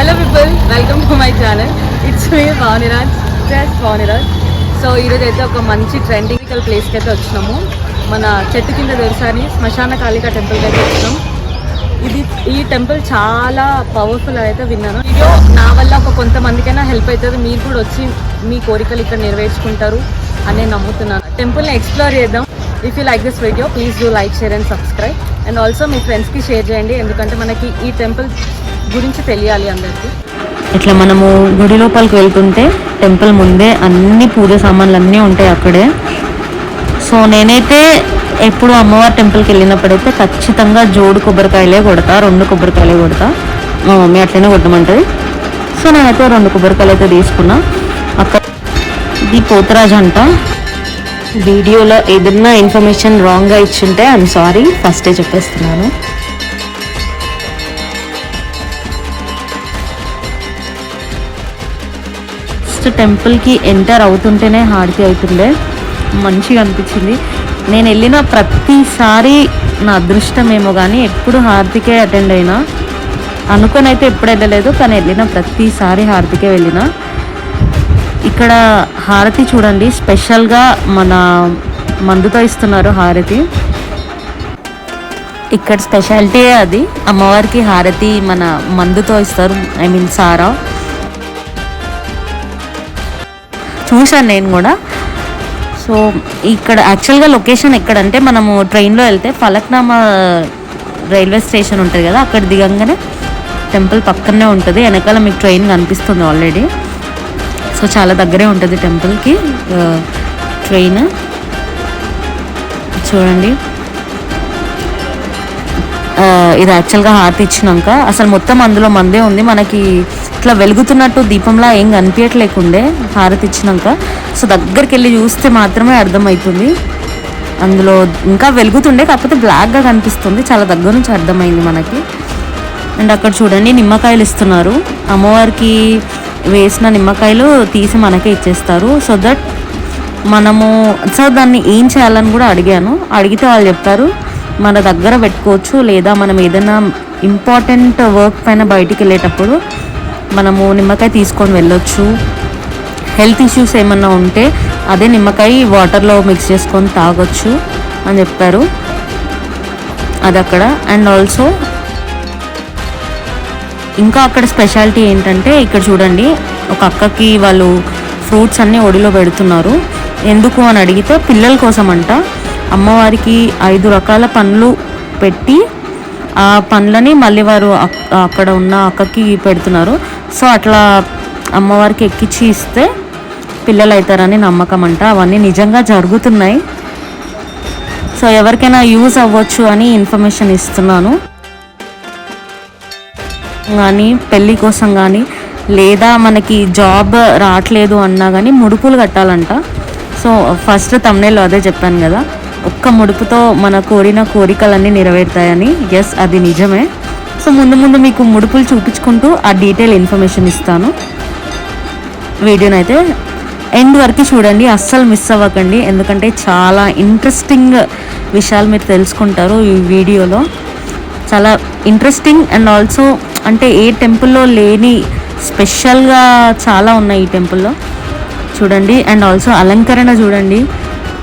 Hello people welcome to my channel it's me Vaniraj plus Vaniraj so ఈరోజు అయితే ఒక మంచి ట్రెండింగ్ ప్లేస్కి అయితే వచ్చినాము. మన చెట్టు కింద దొరిసారి శ్మశాన కాళిక టెంపుల్కి అయితే వచ్చినాం. ఇది ఈ టెంపుల్ చాలా పవర్ఫుల్ అయితే విన్నాను. వీడియో నా వల్ల ఒక కొంతమందికైనా హెల్ప్ అవుతుంది. మీరు కూడా వచ్చి మీ కోరికలు ఇక్కడ నెరవేర్చుకుంటారు అని నేను నమ్ముతున్నాను టెంపుల్ని ఎక్స్ప్లోర్ చేద్దాం. If you like this video please do like share and subscribe and also మీ ఫ్రెండ్స్కి షేర్ చేయండి. ఎందుకంటే మనకి ఈ టెంపుల్ గురించి తెలియాలి అందరికీ. ఇట్లా మనము గుడి లోపలికి వెళ్తుంటే టెంపుల్ ముందే అన్ని పూజ సామాన్లు అన్నీ ఉంటాయి అక్కడే. సో నేనైతే ఎప్పుడు అమ్మవారి టెంపుల్కి వెళ్ళినప్పుడైతే ఖచ్చితంగా జోడు కొబ్బరికాయలే కొడతా రెండు కొబ్బరికాయలే కొడతా. మా మమ్మీ అట్లనే కొట్టమంటుంది. సో నేనైతే రెండు కొబ్బరికాయలు అయితే తీసుకున్నా. అక్కడ ఇది పోతరాజ్ అంట. వీడియోలో ఏదన్నా ఇన్ఫర్మేషన్ రాంగ్గా ఇచ్చుంటే ఐఎమ్ సారీ ఫస్టే చెప్పేస్తున్నాను. ఫస్ట్ టెంపుల్కి ఎంటర్ అవుతుంటేనే హారతి అవుతుండే. మంచిగా అనిపించింది. నేను వెళ్ళిన ప్రతిసారి నా అదృష్టమేమో కానీ ఎప్పుడు హారతికే అటెండ్ అయినా. అనుకొని అయితే ఎప్పుడు వెళ్ళలేదు కానీ వెళ్ళిన ప్రతిసారి హారతికే వెళ్ళిన. ఇక్కడ హారతి చూడండి. స్పెషల్గా మన మందుతో ఇస్తున్నారు హారతి. ఇక్కడ స్పెషాలిటీ అది. అమ్మవారికి హారతి మన మందుతో ఇస్తారు. ఐ మీన్ సారా. చూశాను నేను కూడా. సో ఇక్కడ యాక్చువల్గా లొకేషన్ ఎక్కడంటే మనము ట్రైన్లో వెళ్తే ఫలక్నామా రైల్వే స్టేషన్ ఉంటుంది కదా అక్కడ దిగంగానే టెంపుల్ పక్కనే ఉంటుంది. వెనకాల మీకు ట్రైన్ కనిపిస్తుంది ఆల్రెడీ సో చాలా దగ్గరే ఉంటుంది టెంపుల్కి. ట్రైన్. చూడండి. ఇది యాక్చువల్గా హారతి ఇచ్చినాక అసలు మొత్తం అందులో మందే ఉంది. మనకి ఇట్లా వెలుగుతున్నట్టు దీపంలా ఏం కనిపించట్లేకుండే హారతి ఇచ్చినాక. సో దగ్గరికి వెళ్ళి చూస్తే మాత్రమే అర్థమవుతుంది. అందులో ఇంకా వెలుగుతుండే కాకపోతే బ్లాక్గా కనిపిస్తుంది. చాలా దగ్గర నుంచి అర్థమైంది మనకి. అండ్ అక్కడ చూడండి నిమ్మకాయలు ఇస్తున్నారు. అమ్మవారికి వేసిన నిమ్మకాయలు తీసి మనకే ఇచ్చేస్తారు. సో దట్ మనము సో దాన్ని ఏం చేయాలని కూడా అడిగాను. అడిగితే వాళ్ళు చెప్తారు మన దగ్గర పెట్టుకోవచ్చు లేదా మనం ఏదైనా ఇంపార్టెంట్ వర్క్ పైన బయటికి వెళ్ళేటప్పుడు మనము నిమ్మకాయ తీసుకొని వెళ్ళొచ్చు. హెల్త్ ఇష్యూస్ ఏమన్నా ఉంటే అదే నిమ్మకాయ వాటర్లో మిక్స్ చేసుకొని తాగొచ్చు అని చెప్పారు. అది అక్కడ. అండ్ ఆల్సో ఇంకా అక్కడ స్పెషాలిటీ ఏంటంటే ఇక్కడ చూడండి ఒక అక్కకి వాళ్ళు ఫ్రూట్స్ అన్నీ ఒడిలో పెడుతున్నారు. ఎందుకు అని అడిగితే పిల్లల కోసం అంట అమ్మవారికి ఐదు రకాల పండ్లు పెట్టి ఆ పండ్లని మళ్ళీ వారు అక్కడ ఉన్న అక్కకి పెడుతున్నారు. సో అట్లా అమ్మవారికి ఎక్కిచ్చి ఇస్తే పిల్లలు అవుతారని నమ్మకం అంట అవన్నీ నిజంగా జరుగుతున్నాయి. సో ఎవరికైనా యూజ్ అవ్వచ్చు అని ఇన్ఫర్మేషన్ ఇస్తున్నాను. కానీ పెళ్ళి కోసం కానీ లేదా మనకి జాబ్ రావట్లేదు అన్నా కానీ ముడుపులు కట్టాలంట. సో ఫస్ట్ తమ్నేలో అదే చెప్పాను కదా. ఒక్క ముడుపుతో మన కోరిన కోరికలన్నీ నెరవేరుతాయని ఎస్ అది నిజమే. సో ముందు ముందు మీకు ముడుపులు చూపించుకుంటూ ఆ డీటెయిల్ ఇన్ఫర్మేషన్ ఇస్తాను. వీడియోనైతే ఎండ్ వరకు చూడండి అస్సలు మిస్ అవ్వకండి. ఎందుకంటే చాలా ఇంట్రెస్టింగ్ విషయాలు మీరు తెలుసుకుంటారు ఈ వీడియోలో. చాలా ఇంట్రెస్టింగ్ అండ్ ఆల్సో అంటే ఏ టెంపుల్లో లేని స్పెషల్గా చాలా ఉన్నాయి ఈ టెంపుల్లో. చూడండి అండ్ ఆల్సో అలంకరణ చూడండి.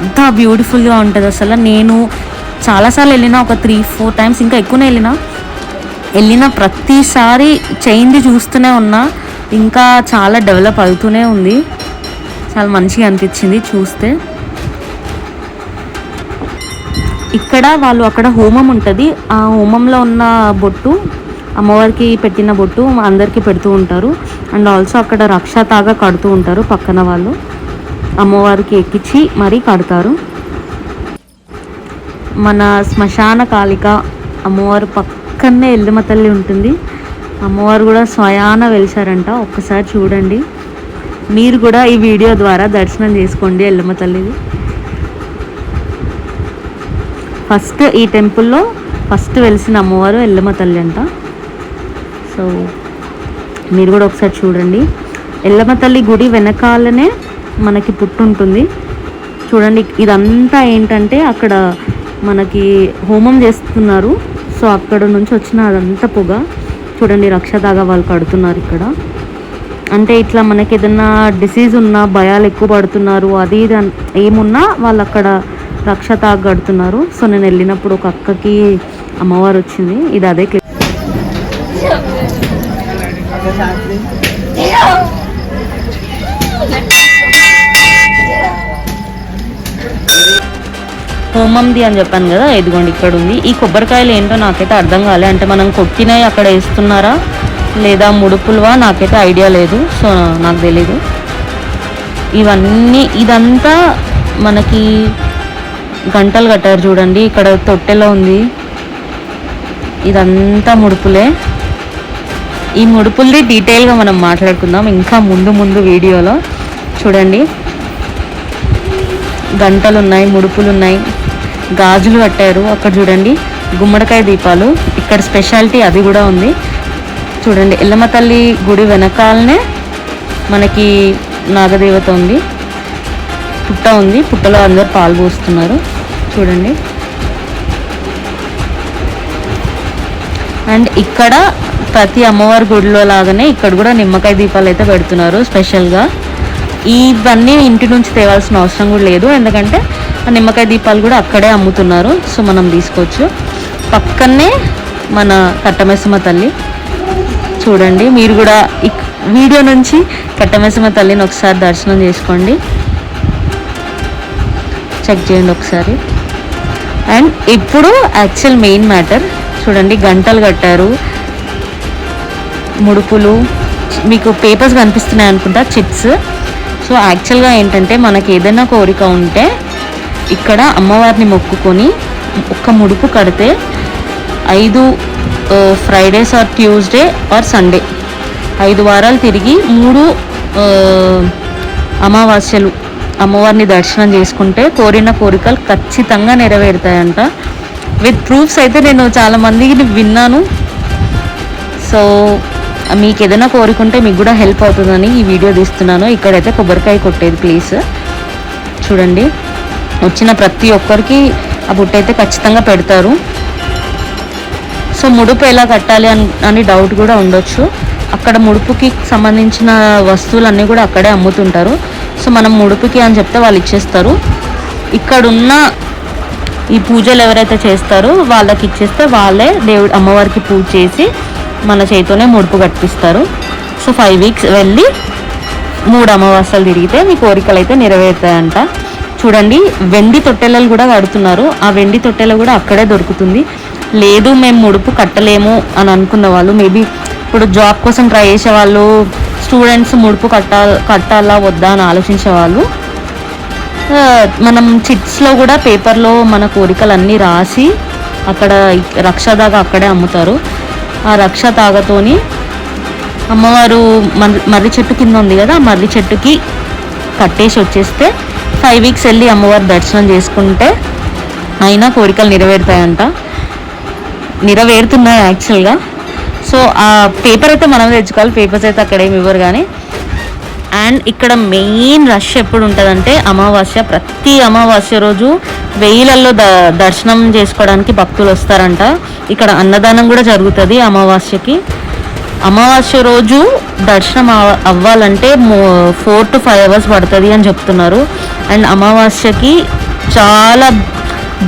ఎంత బ్యూటిఫుల్గా ఉంటుంది అసలు. నేను చాలాసార్లు వెళ్ళిన ఒక త్రీ ఫోర్ టైమ్స్ ఇంకా ఎక్కువనే వెళ్ళిన. వెళ్ళిన ప్రతిసారి చేంజ్ చూస్తూనే ఉన్నా. ఇంకా చాలా డెవలప్ అవుతూనే ఉంది. చాలా మంచిగా అనిపించింది చూస్తే. ఇక్కడ వాళ్ళు అక్కడ హోమం ఉంటుంది. ఆ హోమంలో ఉన్న బొట్టు అమ్మవారికి పెట్టిన బొట్టు అందరికీ పెడుతూ ఉంటారు. అండ్ ఆల్సో అక్కడ రక్ష తాగా కడుతూ ఉంటారు పక్కన వాళ్ళు. అమ్మవారికి ఎక్కించి మరీ కడతారు. మన శ్మశాన కాళిక అమ్మవారు పక్కనే ఎల్లమ్మ తల్లి ఉంటుంది. అమ్మవారు కూడా స్వయాన వెలిచారంట ఒక్కసారి చూడండి. మీరు కూడా ఈ వీడియో ద్వారా దర్శనం చేసుకోండి ఎల్లమ్మ తల్లిది. ఫస్ట్ ఈ టెంపుల్లో ఫస్ట్ వెలిసిన అమ్మవారు ఎల్లమ్మ తల్లి అంట. సో మీరు కూడా ఒకసారి చూడండి. ఎల్లమ్మ తల్లి గుడి వెనకాలనే మనకి పుట్టు ఉంటుంది చూడండి ఇదంతా ఏంటంటే అక్కడ మనకి హోమం చేస్తున్నారు. సో అక్కడ నుంచి వచ్చిన అదంతా పొగ. చూడండి రక్షదాగా వాళ్ళు కడుతున్నారు ఇక్కడ. అంటే ఇట్లా మనకి ఏదన్నా డిసీజ్ ఉన్నా భయాలు ఎక్కువ పడుతున్నారు అది ఇది ఏమున్నా వాళ్ళు అక్కడ రక్షతాగ కడుతున్నారు. సో నేను వెళ్ళినప్పుడు ఒక అక్కకి అమ్మవారు వచ్చింది. ఇది అదే క్లిప్ హోమంది అని చెప్పాను కదా ఇదిగోండి ఇక్కడ ఉంది. ఈ కొబ్బరికాయలు ఏంటో నాకైతే అర్థం కాలే. అంటే మనం కొట్టినవి అక్కడ వేస్తున్నారా? లేదా ముడుపులువా? నాకైతే ఐడియా లేదు. సో నాకు తెలీదు. ఇవన్నీ ఇదంతా మనకి గంటలు కట్టారు చూడండి. ఇక్కడ తొట్టెలో ఉంది. ఇదంతా ముడుపులే. ఈ ముడుపుల్ది డీటెయిల్గా మనం మాట్లాడుకుందాం ఇంకా ముందు ముందు వీడియోలో. చూడండి. గంటలు ఉన్నాయి ముడుపులు ఉన్నాయి గాజులు కట్టారు. అక్కడ చూడండి గుమ్మడికాయ దీపాలు. ఇక్కడ స్పెషాలిటీ అది కూడా ఉంది. చూడండి ఎల్లమ్మ తల్లి గుడి వెనకాలనే మనకి నాగదేవత ఉంది. పుట్ట ఉంది. పుట్టలో అందరు పాలు పోస్తున్నారు. చూడండి. అండ్ ఇక్కడ ప్రతి అమ్మవారి గుడిలో లాగానే ఇక్కడ కూడా నిమ్మకాయ దీపాలు అయితే పెడుతున్నారు స్పెషల్గా. ఇవన్నీ ఇంటి నుంచి తేవాల్సిన అవసరం కూడా లేదు. ఎందుకంటే నిమ్మకాయ దీపాలు కూడా అక్కడే అమ్ముతున్నారు. సో మనం తీసుకోవచ్చు. పక్కనే మన కట్టమెసమ తల్లి. చూడండి మీరు కూడా వీడియో నుంచి కట్టమెసమ తల్లిని ఒకసారి దర్శనం చేసుకోండి. చెక్ చేయండి ఒకసారి. అండ్ ఇప్పుడు యాక్చువల్ మెయిన్ మ్యాటర్ చూడండి గంటలు కట్టారు. ముడుపులు మీకు పేపర్స్ కనిపిస్తున్నాయి అనుకుంటా చిప్స్ సో యాక్చువల్గా ఏంటంటే మనకి ఏదైనా కోరిక ఉంటే ఇక్కడ అమ్మవారిని మొక్కుకొని ఒక్క ముడుపు కడితే ఐదు Fridays or Tuesday or Sunday ఐదు వారాలు తిరిగి మూడు అమావాస్యలు అమ్మవారిని దర్శనం చేసుకుంటే కోరిన కోరికలు ఖచ్చితంగా నెరవేరుతాయంట. విత్ ప్రూఫ్స్ అయితే నేను చాలామందికి విన్నాను. సో మీకు ఏదైనా కోరుకుంటే మీకు కూడా హెల్ప్ అవుతుందని ఈ వీడియో తీస్తున్నాను. ఇక్కడైతే కొబ్బరికాయ కొట్టేది ప్లీజ్ చూడండి. వచ్చిన ప్రతి ఒక్కరికి ఆ బుట్ట అయితే ఖచ్చితంగా పెడతారు. సో ముడుపు ఎలా కట్టాలి అని అని డౌట్ కూడా ఉండొచ్చు. అక్కడ ముడుపుకి సంబంధించిన వస్తువులన్నీ కూడా అక్కడే అమ్ముతుంటారు. సో మనం ముడుపుకి అని చెప్తే వాళ్ళు ఇచ్చేస్తారు. ఇక్కడున్న ఈ పూజలు ఎవరైతే చేస్తారో వాళ్ళకి ఇచ్చేస్తే వాళ్ళే దేవుడు అమ్మవారికి పూజ చేసి మన చేతితోనే ముడుపు కట్టిస్తారు. సో ఫైవ్ వీక్స్ వెళ్ళి మూడు అమావాస్యలు తిరిగితే మీ కోరికలు అయితే నెరవేరుతాయంట. చూడండి వెండి తొట్టెలలు కూడా కడుతున్నారు. ఆ వెండి తొట్టెలు కూడా అక్కడే దొరుకుతుంది. లేదు మేము ముడుపు కట్టలేము అని అనుకున్న వాళ్ళు మేబీ ఇప్పుడు జాబ్ కోసం ట్రై చేసే వాళ్ళు స్టూడెంట్స్ ముడుపు కట్టాల కట్టాలా వద్దా అని ఆలోచించే వాళ్ళు మనం చిట్స్లో కూడా పేపర్లో మన కోరికలన్నీ రాసి అక్కడ రక్షదాగా అక్కడే అమ్ముతారు. ఆ రక్ష తాగతోని అమ్మవారు మర్రి చెట్టు కింద ఉంది కదా ఆ మర్రి చెట్టుకి కట్టేసి వచ్చేస్తే ఫైవ్ వీక్స్ వెళ్ళి అమ్మవారి దర్శనం చేసుకుంటే అయినా కోరికలు నెరవేరుతాయంట. నెరవేరుతున్నాయి యాక్చువల్గా సో ఆ పేపర్ అయితే మనం తెచ్చుకోవాలి పేపర్స్ అయితే అక్కడ ఏమి ఇవ్వరు కానీ. అండ్ ఇక్కడ మెయిన్ రష్ ఎప్పుడు ఉంటుందంటే అమావాస్య. ప్రతి అమావాస్య రోజు వెయ్యిలలో ద దర్శనం చేసుకోవడానికి భక్తులు వస్తారంట. ఇక్కడ అన్నదానం కూడా జరుగుతుంది అమావాస్యకి. అమావాస్య రోజు దర్శనం అవ్వాలంటే ఫోర్ టు ఫైవ్ అవర్స్ పడుతుంది అని చెప్తున్నారు. అండ్ అమావాస్యకి చాలా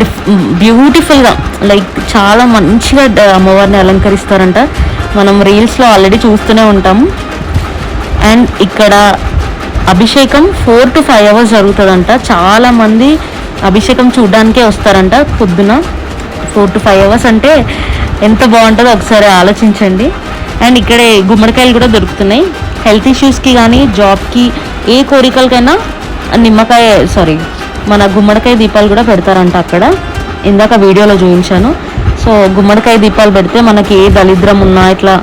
డిఫ్ బ్యూటిఫుల్గా లైక్ చాలా మంచిగా అమ్మవారిని అలంకరిస్తారంట. మనం రీల్స్లో ఆల్రెడీ చూస్తూనే ఉంటాము అండ్ ఇక్కడ అభిషేకం ఫోర్ టు ఫైవ్ అవర్స్ జరుగుతుందంట. చాలామంది అభిషేకం చూడడానికే వస్తారంట పొద్దున. ఫోర్ టు ఫైవ్ అవర్స్ అంటే ఎంత బాగుంటుందో ఒకసారి ఆలోచించండి. అండ్ ఇక్కడే గుమ్మడికాయలు కూడా దొరుకుతున్నాయి. హెల్త్ ఇష్యూస్కి కానీ జాబ్కి ఏ కోరికలకైనా నిమ్మకాయ సారీ మన గుమ్మడికాయ దీపాలు కూడా పెడతారంట అక్కడ. ఇందాక వీడియోలో చూపించాను. సో గుమ్మడికాయ దీపాలు పెడితే మనకి ఏ దళిద్రం ఉన్నా ఇట్లా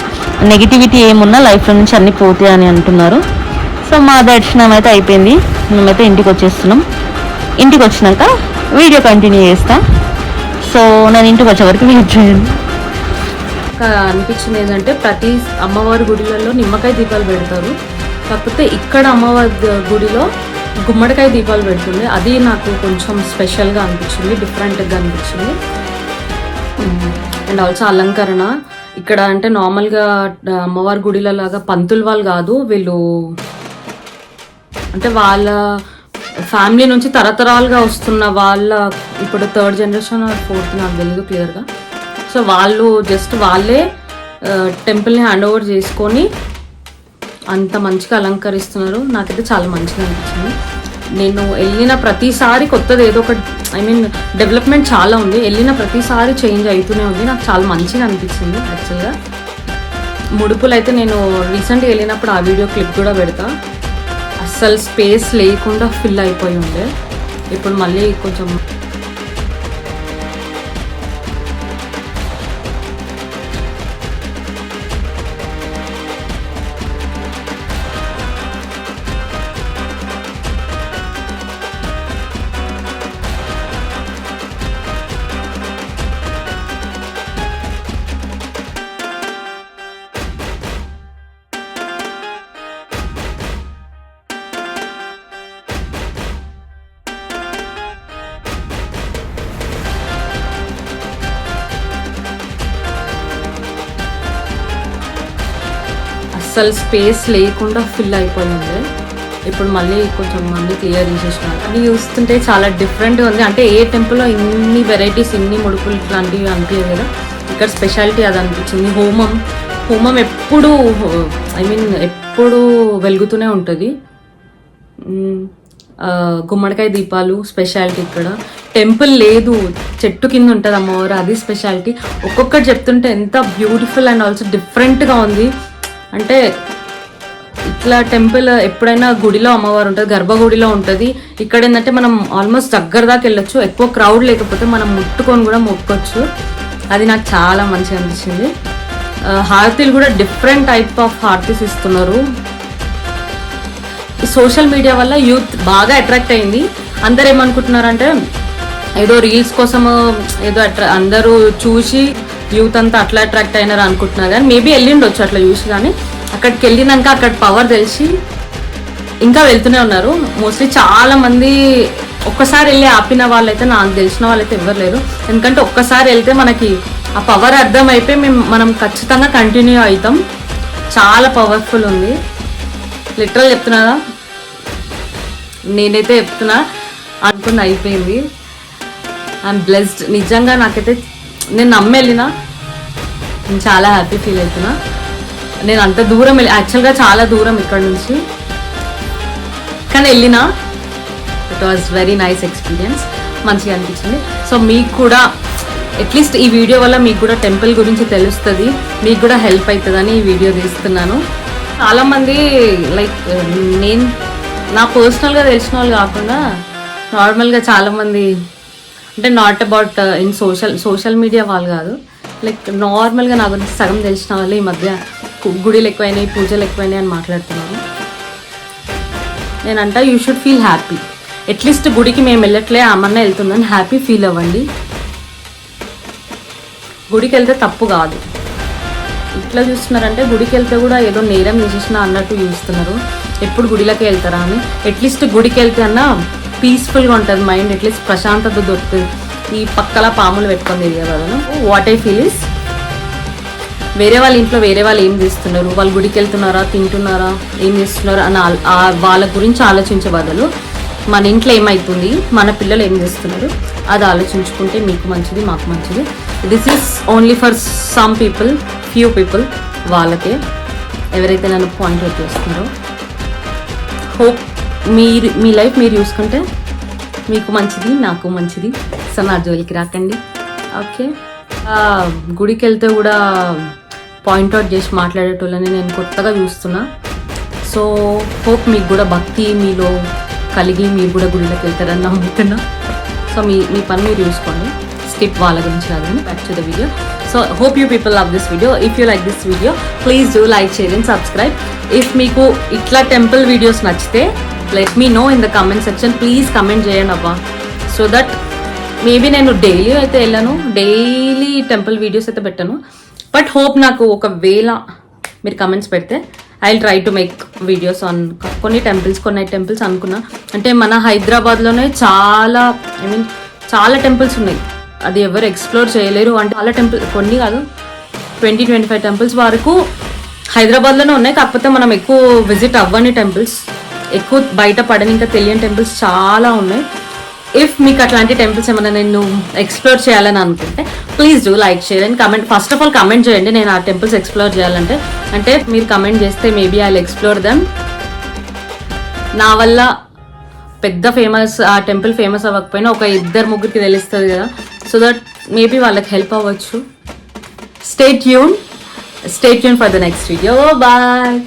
నెగిటివిటీ ఏమున్నా లైఫ్లో నుంచి అన్నీ పోతాయి అని అంటున్నారు. సో మా దర్శనం అయితే అయిపోయింది. మేమైతే ఇంటికి వచ్చేస్తున్నాం. ఇంటికి వచ్చినాక వీడియో కంటిన్యూ చేస్తా. సో నేను ఇంటికి వచ్చే వరకు వెయిట్ చేయండి. ఇంకా అనిపించింది ఏంటంటే ప్రతి అమ్మవారి గుడిలలో నిమ్మకాయ దీపాలు పెడతారు. కాకపోతే ఇక్కడ అమ్మవారి గుడిలో గుమ్మడికాయ దీపాలు పెడుతుంది. అది నాకు కొంచెం స్పెషల్గా అనిపించింది డిఫరెంట్గా అనిపించింది. అండ్ ఆల్సో అలంకరణ. ఇక్కడ అంటే నార్మల్గా అమ్మవారి గుడిల లాగా పంతులు వాళ్ళు కాదు వీళ్ళు అంటే వాళ్ళ ఫ్యామిలీ నుంచి తరతరాలుగా వస్తున్న వాళ్ళ ఇప్పుడు థర్డ్ జనరేషన్ ఫోర్త్ నాకు తెలియదు క్లియర్గా. సో వాళ్ళు జస్ట్ వాళ్ళే టెంపుల్ని హ్యాండ్ ఓవర్ చేసుకొని అంత మంచిగా అలంకరిస్తున్నారు. నాకైతే చాలా మంచిగా అనిపించింది. నేను వెళ్ళిన ప్రతిసారి కొత్తది ఏదో ఒక ఐ మీన్ డెవలప్మెంట్ చాలా ఉంది. వెళ్ళిన ప్రతిసారి చేంజ్ అవుతూనే ఉంది. నాకు చాలా మంచిగా అనిపించింది యాక్చువల్గా. ముడుపులు అయితే నేను రీసెంట్గా వెళ్ళినప్పుడు ఆ వీడియో క్లిప్ కూడా పెడతా. అస్సలు స్పేస్ లేకుండా ఫిల్ అయిపోయి ఉండే. ఇప్పుడు మళ్ళీ కొంచెం అస్సలు స్పేస్ లేకుండా ఫిల్ అయిపోయింది. ఇప్పుడు మళ్ళీ కొంచెం మళ్ళీ క్లియర్ చేసేసినారు అది చూస్తుంటే చాలా డిఫరెంట్గా ఉంది. అంటే ఏ టెంపుల్లో ఇన్ని వెరైటీస్ ఇన్ని ముడుపులు ఇట్లాంటివి అనిపించదు కదా. ఇక్కడ స్పెషాలిటీ అది అనిపించింది. హోమం హోమం ఎప్పుడు ఐ మీన్ ఎప్పుడు వెలుగుతూనే ఉంటుంది. గుమ్మడికాయ దీపాలు స్పెషాలిటీ ఇక్కడ. టెంపుల్ లేదు. చెట్టు కింద ఉంటుంది అమ్మవారు. అది స్పెషాలిటీ ఒక్కొక్కటి చెప్తుంటే ఎంత బ్యూటిఫుల్ అండ్ ఆల్సో డిఫరెంట్గా ఉంది. అంటే ఇట్లా టెంపుల్ ఎప్పుడైనా గుడిలో అమ్మవారు ఉంటుంది గర్భగుడిలో ఉంటుంది. ఇక్కడ ఏంటంటే మనం ఆల్మోస్ట్ దగ్గర దాకా వెళ్ళొచ్చు ఎక్కువ క్రౌడ్ లేకపోతే మనం ముట్టుకొని కూడా మొక్కొచ్చు. అది నాకు చాలా మంచిగా అనిపించింది. హారతీలు కూడా డిఫరెంట్ టైప్ ఆఫ్ హారతీస్ ఇస్తున్నారు. సోషల్ మీడియా వల్ల యూత్ బాగా అట్రాక్ట్ అయింది. అందరు ఏమనుకుంటున్నారంటే ఏదో రీల్స్ కోసము ఏదో అట్రా అందరూ చూసి యూత్ అంతా అట్లా అట్రాక్ట్ అయినారు అనుకుంటున్నారు కానీ మేబీ వెళ్ళిండొచ్చు అట్లా చూసి కానీ అక్కడికి వెళ్ళినాక అక్కడ పవర్ తెలిసి ఇంకా వెళ్తూనే ఉన్నారు. మోస్ట్లీ చాలా మంది ఒక్కసారి వెళ్ళి ఆపిన వాళ్ళైతే నాకు తెలిసిన వాళ్ళైతే ఎవరు లేరు. ఎందుకంటే ఒక్కసారి వెళ్తే మనకి ఆ పవర్ అర్థమైపోయి మేము మనం ఖచ్చితంగా కంటిన్యూ అవుతాం. చాలా పవర్ఫుల్ ఉంది. లిటరల్ చెప్తున్నారా నేనైతే చెప్తున్నా అనుకున్న అయిపోయింది. ఐఎమ్ బ్లెస్డ్ నిజంగా నాకైతే నేను నమ్మి నేను చాలా హ్యాపీ ఫీల్ అవుతున్నా. నేను అంత దూరం వెళ్ళి యాక్చువల్గా చాలా దూరం ఇక్కడ నుంచి. కానీ వెళ్ళినా it was very nice experience మంచిగా అనిపించింది. సో మీకు కూడా అట్లీస్ట్ ఈ వీడియో వల్ల మీకు కూడా టెంపుల్ గురించి తెలుస్తుంది. మీకు కూడా హెల్ప్ అవుతుందని ఈ వీడియో తీస్తున్నాను. చాలామంది లైక్ నేను నా పర్సనల్గా తెలిసిన వాళ్ళు కాకుండా నార్మల్గా చాలామంది అంటే not about in social social media వాళ్ళు కాదు. లైక్ నార్మల్గా నా గురించి సగం తెలిసిన వాళ్ళు ఈ మధ్య గుడిలు ఎక్కువైనాయి పూజలు ఎక్కువైనాయి అని మాట్లాడుతున్నాను నేనంట you should feel happy at least గుడికి మేము వెళ్ళట్లే అమ్మన్న వెళ్తుందని హ్యాపీ ఫీల్ అవ్వండి. గుడికి వెళ్తే తప్పు కాదు. ఇట్లా చూస్తున్నారంటే గుడికి వెళ్తే కూడా ఏదో నేరం చేసేసిన అన్నట్టు చూస్తున్నారు. ఎప్పుడు గుడిలోకి వెళ్తారా అని. అట్లీస్ట్ గుడికి వెళ్తే అన్నా పీస్ఫుల్గా ఉంటుంది మైండ్ అట్లీస్ట్ ప్రశాంతత దొరుకుతుంది. ఈ పక్కల పాములు పెట్టుకొని తిరిగే వాళ్ళను వాట్ ఐ ఫీల్ ఇస్ వేరే వాళ్ళ ఇంట్లో వేరే వాళ్ళు ఏం చేస్తున్నారు? వాళ్ళు గుడికి వెళ్తున్నారా? తింటున్నారా? ఏం చేస్తున్నారు? అని వాళ్ళ గురించి ఆలోచించే బదులు మన ఇంట్లో ఏమవుతుంది మన పిల్లలు ఏం చేస్తున్నారు? అది ఆలోచించుకుంటే మీకు మంచిది మాకు మంచిది. This is only for some people few people వాళ్ళకే. ఎవరైతే నన్ను పాయింట్ అవుట్ చేస్తున్నారో హోప్ మీరు మీ లైఫ్ మీరు చూసుకుంటే మీకు మంచిది నాకు మంచిది. సో నా జోలికి రాకండి. ఓకే. గుడికి వెళ్తే కూడా పాయింట్అవుట్ చేసి మాట్లాడేటోళ్ళని నేను కొత్తగా చూస్తున్నా. సో హోప్ మీకు కూడా భక్తి మీలో కలిగి మీరు కూడా గుడిలోకి వెళ్తారని నమ్ముతున్నా. సో మీ మీ పని మీరు చూసుకోండి. స్కిప్ వాళ్ళ గురించి కాదని back to the video so hope you people love this video if you like this video please do like share and subscribe if మీకు ఇట్లా టెంపుల్ వీడియోస్ నచ్చితే let me know in the comment section please comment చేయండి అబ్బా. So that maybe నేను daily అయితే వెళ్ళాను. Daily temple videos అయితే పెట్టాను. బట్ హోప్ నాకు ఒకవేళ మీరు కమెంట్స్ పెడితే I try to make videos on కొన్ని టెంపుల్స్ కొన్ని టెంపుల్స్ అనుకున్నా. అంటే మన హైదరాబాద్లోనే చాలా ఐ మీన్ చాలా టెంపుల్స్ ఉన్నాయి. అది ఎవరు ఎక్స్ప్లోర్ చేయలేరు. అంటే చాలా టెంపుల్ కొన్ని కాదు ట్వంటీ ట్వంటీ ఫైవ్ టెంపుల్స్ వరకు హైదరాబాద్లోనే ఉన్నాయి. కాకపోతే మనం ఎక్కువ విజిట్ అవ్వని టెంపుల్స్ ఎక్కువ బయట పడని ఇంకా తెలియని టెంపుల్స్ చాలా ఉన్నాయి. ఇఫ్ మీకు అట్లాంటి టెంపుల్స్ ఏమైనా నేను ఎక్స్ప్లోర్ చేయాలని అనుకుంటే please do like share and comment first of all comment చేయండి. నేను ఆ టెంపుల్స్ ఎక్స్ప్లోర్ చేయాలంటే. అంటే మీరు కమెంట్ చేస్తే మేబీ ఐ ఎక్స్ప్లోర్ దెమ్ నా వల్ల పెద్ద ఫేమస్ ఆ టెంపుల్ ఫేమస్ అవ్వకపోయినా ఒక ఇద్దరు ముగ్గురికి తెలుస్తుంది కదా. సో దట్ మేబీ వాళ్ళకి హెల్ప్ అవ్వచ్చు. State Yoon state Yoon for the next video bye